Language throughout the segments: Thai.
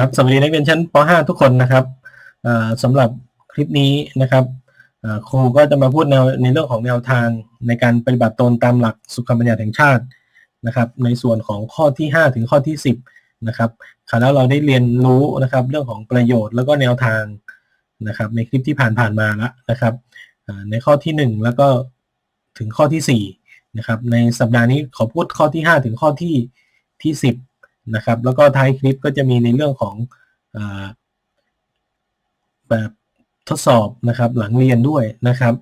ครับสวัสดีนักเรียนชั้นป .5 ทุกคนนะครับอ่าสำหรับคลิปนี้นะครับครูก็จะมาพูดแนวในเรื่องของแนวทางในการปฏิบัติตนตามหลักสุขบัญญัติแห่งชาตินะครับ ในส่วนของข้อที่ 5 ถึงข้อที่ 10นะครับคราวแล้วเราได้เรียนรู้นะครับ เรื่องของประโยชน์แล้วก็แนวทางนะครับ ในคลิปที่ผ่านๆมาแล้วนะครับในข้อที่ 1 แล้วก็ถึงข้อที่4นะครับในสัปดาห์นี้ขอพูดข้อที่ 5 ถึงข้อที่ที่ 10 นะครับ แล้วก็ท้ายคลิปก็จะมีในเรื่องของอแบบทดสอบนะครับหลังเรียนด้วยนะครับ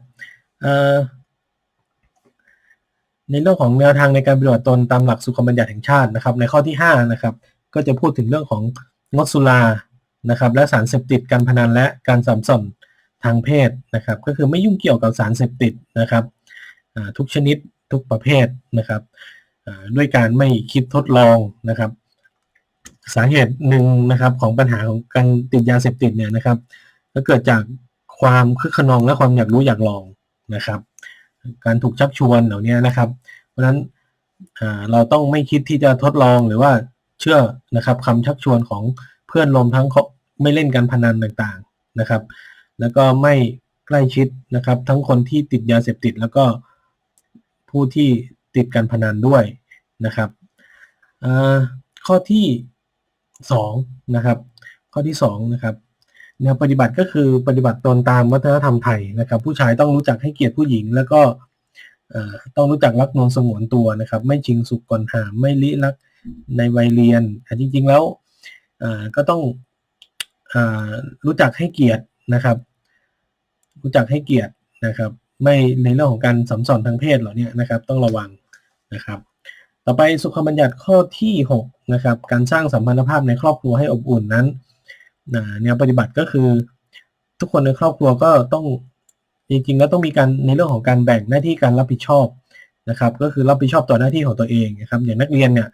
ในเรื่องของแนวทางในการปฏิบัติตนตามหลักสุขบัญญัติแห่งชาตินะครับ ในข้อที่5นะครับก็จะพูดถึงเรื่องของงดสุรานะครับ และสารเสพติดการพนันและการสัมสนทางเพศนะครับ ก็คือไม่ยุ่งเกี่ยวกับสารเสพติดนะครับทุกชนิดทุกประเภทนะครับด้วยการไม่คิดทดลองนะครับ สาเหตุหนึ่งนะครับของปัญหาของการติดยาเสพติดเนี่ยนะครับ ก็เกิดจากความคึกขนองและความอยากรู้อยากลองนะครับ การถูกชักชวนเหล่านี้นะครับ เพราะฉะนั้นเราต้องไม่คิดที่จะทดลองหรือว่าเชื่อนะครับคำชักชวนของเพื่อนรวมทั้งไม่เล่นการพนันต่างๆนะครับ แล้วก็ไม่ใกล้ชิดนะครับ ทั้งคนที่ติดยาเสพติด แล้วก็ผู้ที่ติดการพนันด้วยนะครับข้อที่ 2นะครับข้อที่2นะครับแนวปฏิบัติก็คือปฏิบัติตนตามวัฒนธรรมไทยนะครับ ผู้ชายต้องรู้จักให้เกียรติผู้หญิง แล้วก็ต้องรู้จักรักนวลสงวนตัวนะครับ ไม่จริงสุกก่อนหามไม่ลิลักในวัยเรียนแต่จริง ๆ แล้วก็ต้องรู้จักให้เกียรตินะครับ รู้จักให้เกียรตินะครับ ไม่ในเรื่องของการสัมสอนทางเพศเหล่านี้นะครับ ต้องระวังนะครับ ต่อไปสุขบัญญัติข้อที่6นะครับการสร้างสัมพันธภาพในครอบครัวให้อบอุ่นนั้นแนวปฏิบัติก็คือ ทุกคนในครอบครัวก็ต้องจริงๆแล้วต้องมีการในเรื่องของการแบ่งหน้าที่การรับผิดชอบนะครับ ก็คือรับผิดชอบต่อหน้าที่ของตัวเองนะครับอย่างนักเรียนเนี่ย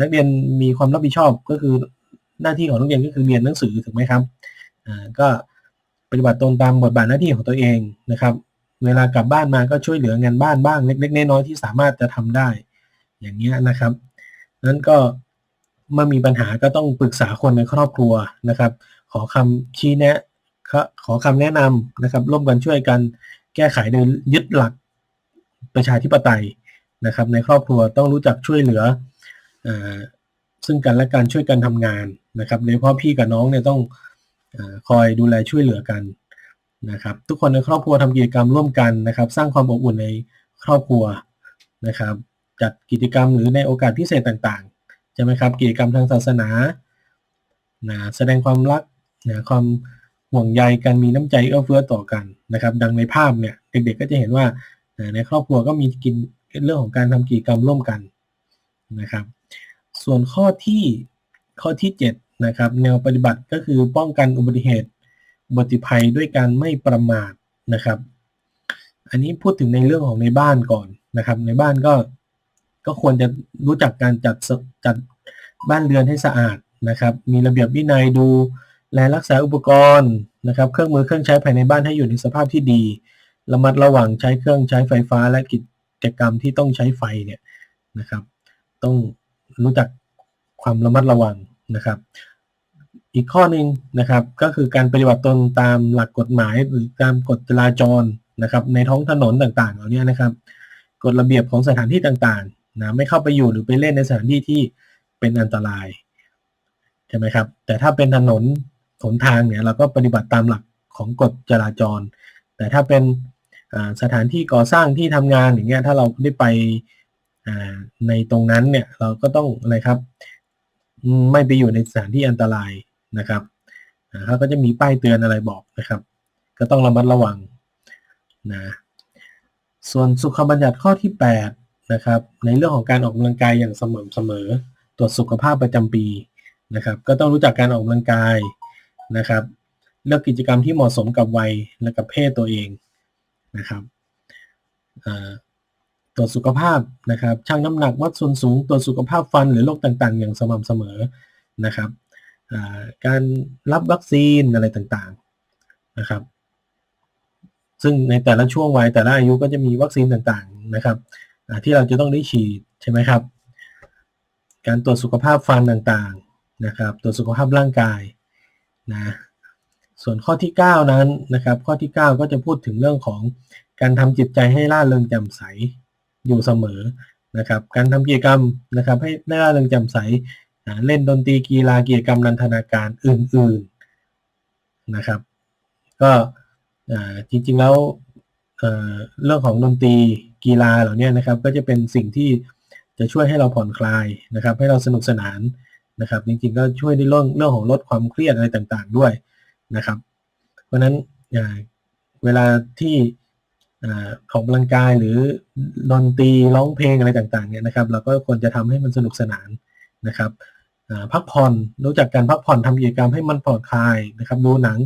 นักเรียนมีความรับผิดชอบก็คือหน้าที่ของนักเรียนก็คือเรียนหนังสือถูกไหมครับก็ปฏิบัติตนตามบทบาทหน้าที่ของตัวเองนะครับ เวลากลับบ้านมาก็ช่วยเหลืองานบ้านบ้างเล็กๆน้อยๆที่สามารถจะทำได้ อย่างเงี้ยนะครับนั้นก็เมื่อมีปัญหาก็ต้องปรึกษาคนในครอบครัวนะครับ ขอคำชี้แนะขอคำแนะนำนะครับ ร่วมกันช่วยกันแก้ไขโดยยึดหลักประชาธิปไตยนะครับ ในครอบครัวต้องรู้จักช่วยเหลืออซึ่งกันและการช่วยกันทำงานนะครับโดยเฉพาะพี่กับน้องเนี่ยต้องอคอยดูแลช่วยเหลือกันนะครับ ทุกคนในครอบครัวทำกิจกรรมร่วมกันนะครับ สร้างความอบอุ่นในครอบครัวนะครับ จัดกิจกรรมหรือในโอกาสพิเศษต่างๆใช่ไหมครับกิจกรรมทางศาสนานะแสดงความรักนะความห่วงใยกันมีน้ำใจเอื้อเฟื้อต่อกันนะครับ ดังในภาพเนี่ยเด็กๆก็จะเห็นว่าในครอบครัวก็มีกินเรื่องของการทำกิจกรรมร่วมกันนะครับ ส่วนข้อที่ข้อที่7นะครับแนวปฏิบัติก็คือป้องกันอุบัติเหตุอุบัติภัยด้วยการไม่ประมาทนะครับ อันนี้พูดถึงในเรื่องของในบ้านก่อนนะครับ ในบ้านก็ ก็ควรจะรู้จักการจัดจัดบ้านเรือนให้สะอาดนะครับ มีระเบียบวินัยดูแลรักษาอุปกรณ์นะครับ เครื่องมือเครื่องใช้ภายในบ้านให้อยู่ในสภาพที่ดี ระมัดระวังใช้เครื่องใช้ไฟฟ้าและกิจกรรมที่ต้องใช้ไฟเนี่ยนะครับ ต้องรู้จักความระมัดระวังนะครับ อีกข้อหนึ่งนะครับก็คือการปฏิบัติตนตามหลักกฎหมายหรือตามกฎจราจรนะครับ ในท้องถนนต่างๆ เหล่านี้นะครับกฎระเบียบของสถานที่ต่าง นะไม่เข้าไปอยู่หรือไปเล่นในสถานที่ที่เป็นอันตรายใช่ไหมครับ แต่ถ้าเป็นถนนหนทางเนี่ยเราก็ปฏิบัติตามหลักของกฎจราจร แต่ถ้าเป็นสถานที่ก่อสร้างที่ทำงานอย่างเงี้ยถ้าเราได้ไปในตรงนั้นเนี่ยเราก็ต้องอะไรครับ ไม่ไปอยู่ในสถานที่อันตรายนะครับเขาก็จะมีป้ายเตือนอะไรบอกนะครับ ก็ต้องระมัดระวังนะส่วนสุขบัญญัติข้อที่ 8 นะครับ ในเรื่องของการออกกำลังกายอย่างสม่ำเสมอ ตรวจสุขภาพประจำปีนะครับ ก็ต้องรู้จักการออกกำลังกายนะครับ เลือกกิจกรรมที่เหมาะสมกับวัยและกับเพศตัวเองนะครับตรวจสุขภาพนะครับชั่งน้ำหนักวัดส่วนสูงตรวจสุขภาพฟันหรือโรคต่างๆ อย่างสม่ำเสมอนะครับการรับวัคซีนอะไรต่างๆนะครับ ซึ่งในแต่ละช่วงวัยแต่ละอายุก็จะมีวัคซีนต่างๆนะครับ ที่เราจะต้องได้ฉีดใช่ไหมครับ การตรวจสุขภาพฟันต่างๆนะครับ ตรวจสุขภาพร่างกายนะส่วนข้อที่ 9 นั้นนะครับ ข้อที่ 9 ก็จะพูดถึงเรื่องของการทำจิตใจให้ร่าเริงแจ่มใสอยู่เสมอนะครับ การทำกิจกรรมนะครับ ให้ได้ร่าเริงแจ่มใสนะเล่นดนตรีกีฬากิจกรรมนันทนาการอื่นๆนะครับ ก็จริงๆแล้วเรื่องของดนตรี กีฬาเหล่านี้นะครับก็จะเป็นสิ่งที่จะช่วยให้เราผ่อนคลายนะครับ ให้เราสนุกสนานนะครับ จริงๆ ก็ช่วยในเรื่องเรื่องของลดความเครียดอะไรต่างๆด้วยนะครับ เพราะฉะนั้นเวลาที่อออกำลังกายหรือดนตรีร้องเพลงอะไรต่างๆเนี่ยนะครับ เราก็ควรจะทำให้มันสนุกสนานนะครับพักผ่อนรู้จักการพักผ่อนทำกิจกรรมให้มันผ่อนคลายนะครับดูหนัง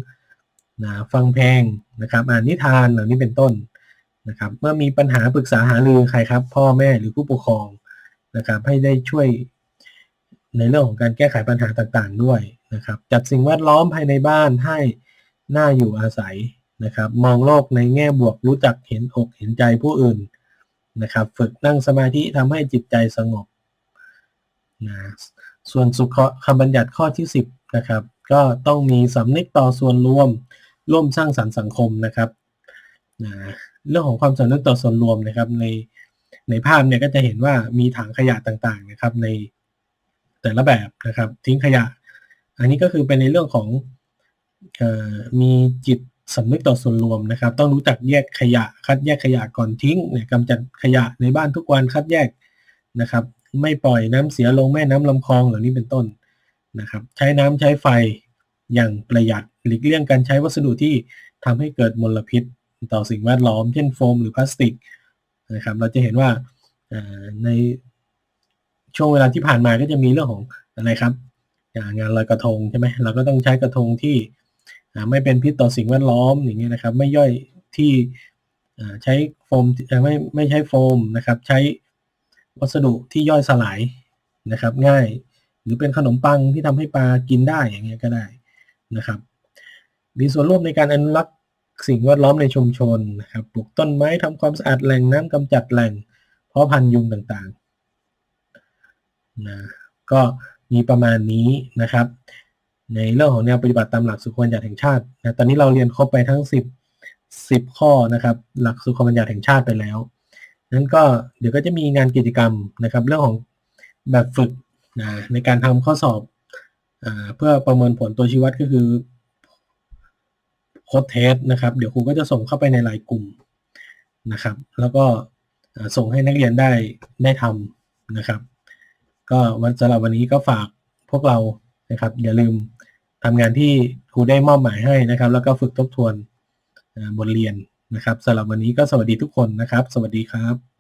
นะฟังเพลงนะครับ อ่านนิทานเหล่านี้เป็นต้น นะครับเมื่อมีปัญหาปรึกษาหารือใครครับ พ่อแม่หรือผู้ปกครองนะครับให้ได้ช่วยในเรื่องของการแก้ไขปัญหาต่างๆด้วยนะครับจัดสิ่งแวดล้อมภายในบ้านให้น่าอยู่อาศัยนะครับมองโลกในแง่บวกรู้จักเห็นอกเห็นใจผู้อื่นนะครับฝึกนั่งสมาธิทำให้จิตใจสงบนะส่วนสุขคำบัญญัติข้อที่ 10นะครับก็ต้องมีสำนึกต่อส่วนรวมร่วมสร้างสรรค์สังคมนะครับ นะเรื่องของความสำนึกต่อส่วนรวมนะครับในในภาพเนี่ยก็จะเห็นว่ามีถังขยะต่างๆนะครับในแต่ละแบบนะครับทิ้งขยะ อันนี้ก็คือเป็นในเรื่องของออมีจิตสำนึกต่อส่วนรวมนะครับ ต้องรู้จักแยกขยะ คัดแยกขยะก่อนทิ้งเนี่ยกำจัดขยะในบ้านทุกวันคัดแยกนะครับ ไม่ปล่อยน้ำเสียลงแม่น้ำลำคลองเหล่านี้เป็นต้นนะครับ ใช้น้ำใช้ไฟอย่างประหยัดหลีกเลี่ยงการใช้วัสดุที่ทำให้เกิดมลพิษ ต่อสิ่งแวดล้อม เช่นโฟมหรือพลาสติกนะครับเราจะเห็นว่าในช่วงเวลาที่ผ่านมาก็จะมีเรื่องของอะไรครับงานลอยกระทงใช่ไหมเราก็ต้องใช้กระทงที่ไม่เป็นพิษต่อสิ่งแวดล้อมอย่างเงี้ยนะครับ ไม่ย่อยที่ใช้โฟมไม่ไม่ใช้โฟมนะครับ ใช้วัสดุที่ย่อยสลายนะครับ ง่ายหรือเป็นขนมปังที่ทำให้ปลากินได้อย่างเงี้ยก็ได้นะครับ มีส่วนร่วมในการอนุรักษ์ สิ่งแวดล้อมในชุมชนนะครับปลูกต้นไม้ทำความสะอาดแหล่งน้ำกำจัดแหล่ง เพาะพันธุ์ยุงต่างๆนะก็มีประมาณนี้นะครับ ในเรื่องของแนวปฏิบัติตามหลักสุขบัญญัติแห่งชาตินะตอนนี้เราเรียนครบไปทั้ง 10 10 ข้อนะครับ หลักสุขบัญญัติแห่งชาติไปแล้วนั้นก็เดี๋ยวก็จะมีงานกิจกรรมนะครับ เรื่องของแบบฝึกนะในการทำข้อสอบอเพื่อประเมินผลตัวชี้วัดก็คือ โค้ดเทสนะครับ เดี๋ยวครูก็จะส่งเข้าไปในไลน์กลุ่มนะครับ แล้วก็ส่งให้นักเรียนได้ได้ทำนะครับ ก็วันสำหรับวันนี้ก็ฝากพวกเรานะครับ อย่าลืมทำงานที่ครูได้มอบหมายให้นะครับ แล้วก็ฝึกทบทวนบทเรียนนะครับสำหรับวันนี้ก็สวัสดีทุกคนนะครับ สวัสดีครับ